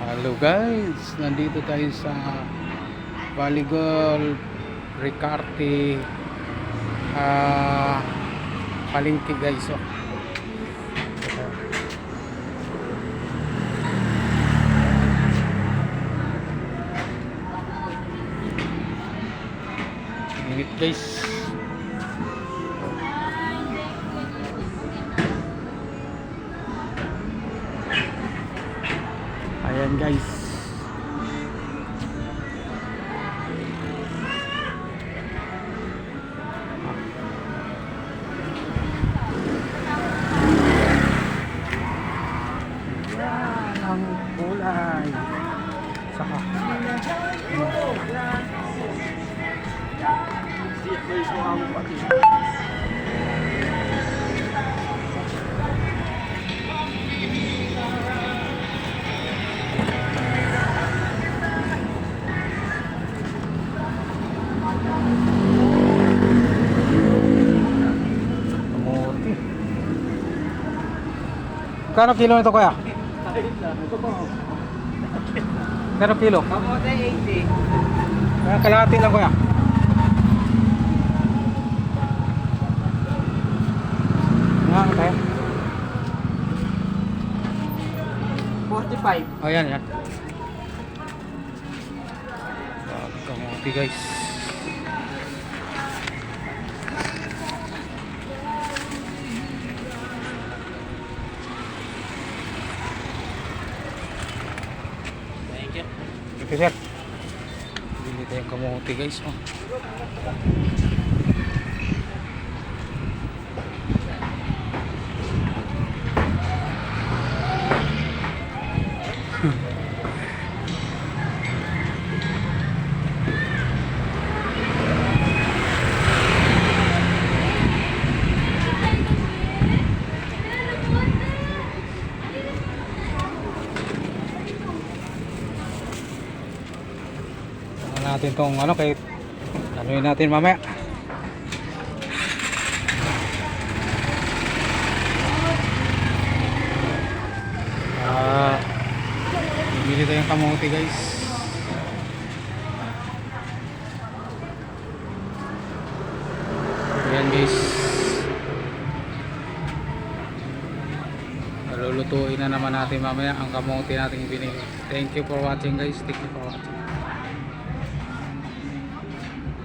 Hello guys, nandito tayo sa Baligol Ricarte ah palengke guys oh. Init guys. Ayan guys. Yan ang kulay. Saka. Kamuti. Kano kilo nito kuya? Kano kilo? Kamote 80. Kaya kalahati lang kuya. Nga, kaya. 45. Oh, yan, yan. Kamuti guys. Ito sir. Bili tayong kamuti guys. Oh. Natin tong ano kay ano yun natin mamaya. Ah, bibili tayong kamote guys. Ayan guys. Lulutuin na naman natin mamaya ang kamote nating binili. Thank you for watching guys. Thank you for watching.